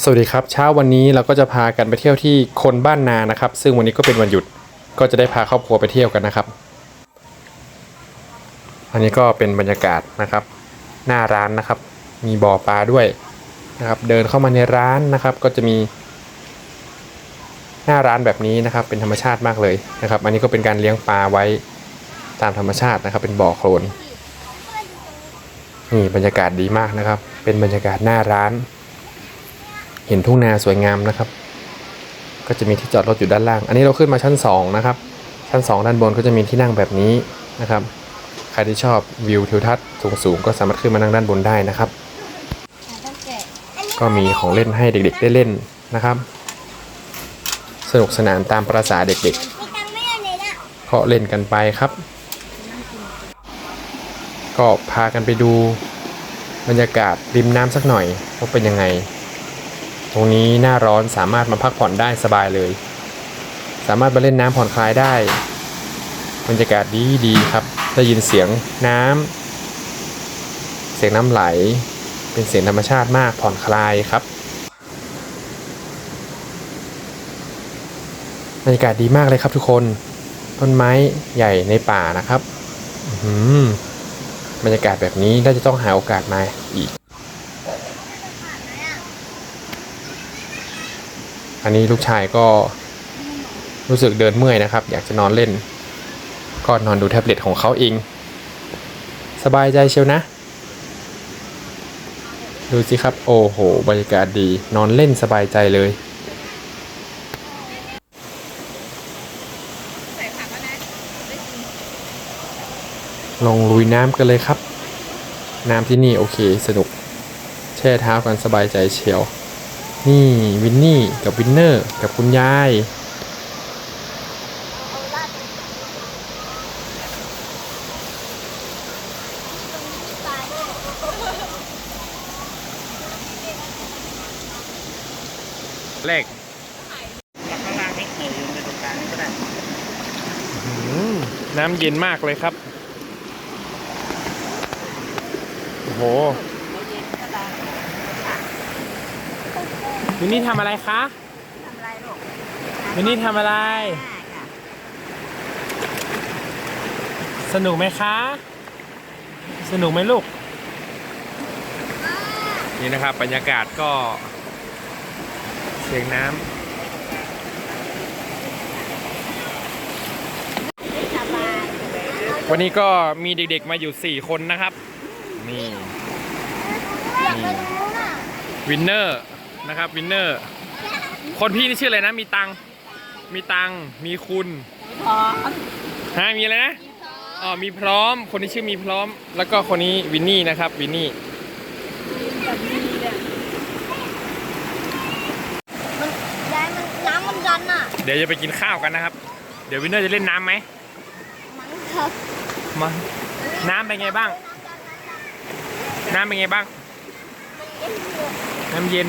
สวัสดีครับเช้าวันนี้เราก็จะพากันไปเที่ยวที่คนบ้านนานะครับ ซึ่งวันนี้ก็เป็นวันหยุดก็จะได้พาครอบครัวไปเที่ยวกันนะครับ อันนี้ก็เป็นบรรยากาศนะครับ หน้าร้านนะครับ มีบ่อปลาด้วยนะครับ เดินเข้ามาในร้านนะครับก็จะมี หน้าร้านแบบนี้นะครับ เป็นธรรมชาติมากเลยนะครับ อันนี้ก็เป็นการเลี้ยงปลาไว้ตามธรรมชาตินะครับ เป็นบ่อโคลนนี่บรรยากาศดีมากนะครับ เป็นบรรยากาศหน้าร้าน ห็นทุ่งนาสวยงามนะครับ ก็จะมีที่จอดรถอยู่ด้านล่าง อันนี้เราขึ้นมาชั้น 2 นะครับ ชั้น 2 ด้านบนก็จะมีที่นั่งแบบนี้นะครับ ใครที่ชอบวิวทิวทัศน์สูงๆก็สามารถขึ้นมานั่งด้านบนได้นะครับ ก็มีของเล่นให้เด็กๆได้เล่นนะครับ สนุกสนานตามประษาเด็กมีตังค์ไม่เอาะๆเล่นกันไปครับ ก็พากันไปดูบรรยากาศริมน้ำสักหน่อยว่าเป็นยังไง ตรงนี้หน้าร้อนสามารถมาพักผ่อนได้สบายเลย สามารถมาเล่นน้ำผ่อนคลายได้บรรยากาศดีดีครับได้ยินเสียงน้ำเสียงน้ำไหล เป็นเสียงธรรมชาติมากผ่อนคลายครับบรรยากาศดีมากเลยครับทุกคนต้นไม้ใหญ่ในป่านะครับบรรยากาศแบบนี้น่าจะต้องหาโอกาสมาอีก อันนี้ลูกชายก็รู้สึกเดินเมื่อยนะครับ อยากจะนอนเล่น ก็นอนดูแท็บเล็ตของเขาเอง สบายใจเชียวนะ ดูสิครับ โอ้โห บรรยากาศดี นอนเล่นสบายใจเลยลงลุยน้ำกันเลยครับ น้ำที่นี่โอเคสนุก แช่เท้ากันสบายใจเชียว นี่วินนี่กับวินเนอร์กับคุณยาย เลขข้างล่างนี่เออยืนในตรงกลางนี่ก็ได้น้ำเย็นมากเลยครับ โอ้โห วินนี่ทำอะไรคะทำอะไรลูกวินนี่ทำอะไร สนุกไหมคะ สนุกไหมลูก นี่นะครับบรรยากาศก็ เสียงน้ำสบายวันนี้ก็มีเด็กๆมาอยู่ 4 คนนะครับ นี่นี่วินเนอร์ นะครับวินเนอร์คนพี่นี่ชื่ออะไรนะ มีตังมีตังมีคุณพร้อมฮะมีอะไรนะอ๋อมีพร้อม คนที่ชื่อมีพร้อม แล้วก็คนนี้วินนี่นะครับวินนี่แบบนี้เลยมันยายมันน้ำมันดันอะเดี๋ยวจะไปกินข้าวกันนะครับ เดี๋ยววินเนอร์จะเล่นน้ำไหมมั้งครับมาน้ำเป็นไงบ้าง น้ำเป็นไงบ้าง น้ำเย็น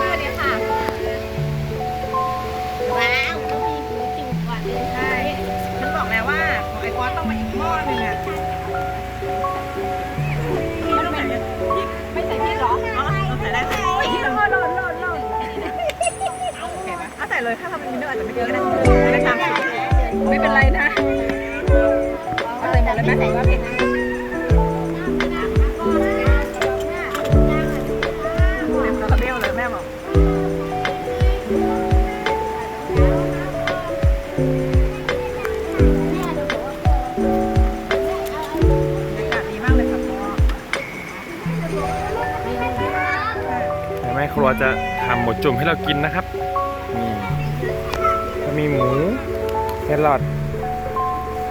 มาเนี่ยค่ะ ว้าวต้องมีหมูจิ๋วก่อนเลยใช่ฉันบอกแล้วว่าของไอ้กอนต้องมาอีกหม้อหนึ่งอะไม่ต้องใส่พริกไม่ใส่พริกเหรออ๋อเอาใส่ได้ใส่พริกโหลดโหลดโหลดโหลดโอเคไหมเอาใส่เลยถ้าทำเป็นมินเนอร์อาจจะไม่เยอะก็ได้ไม่เป็นไรนะเอาใส่หมดเลยไหมใส่ว่าเผ็ด ม่ครัวจะทำหมดจุ่มให้เรากินนะครับนี่ก็มีหมูแครอท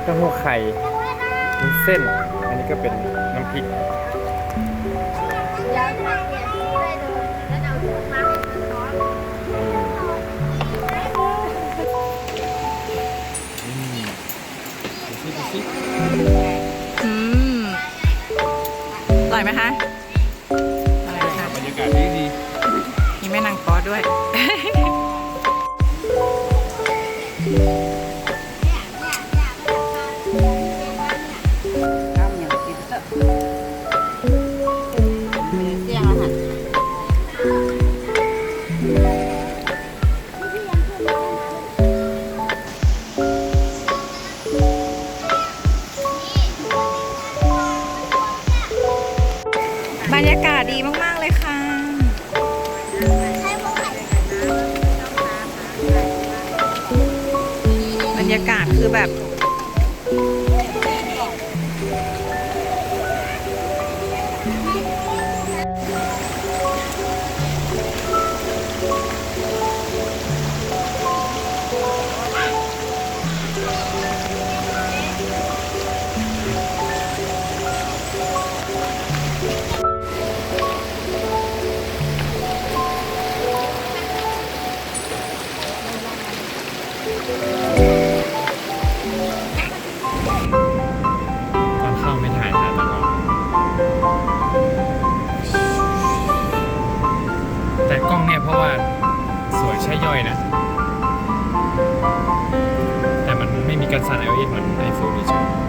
กระหูไข่มีเส้น อันนี้ก็เป็นน้ำพริกอืมอร่อยไหมคะ แม่นางปอด้วย ข้วยบรรยากาศดีมาก คือแบบ อยนะ แต่มันไม่มีการสั่น iOS เหมือนไอโฟนเฉย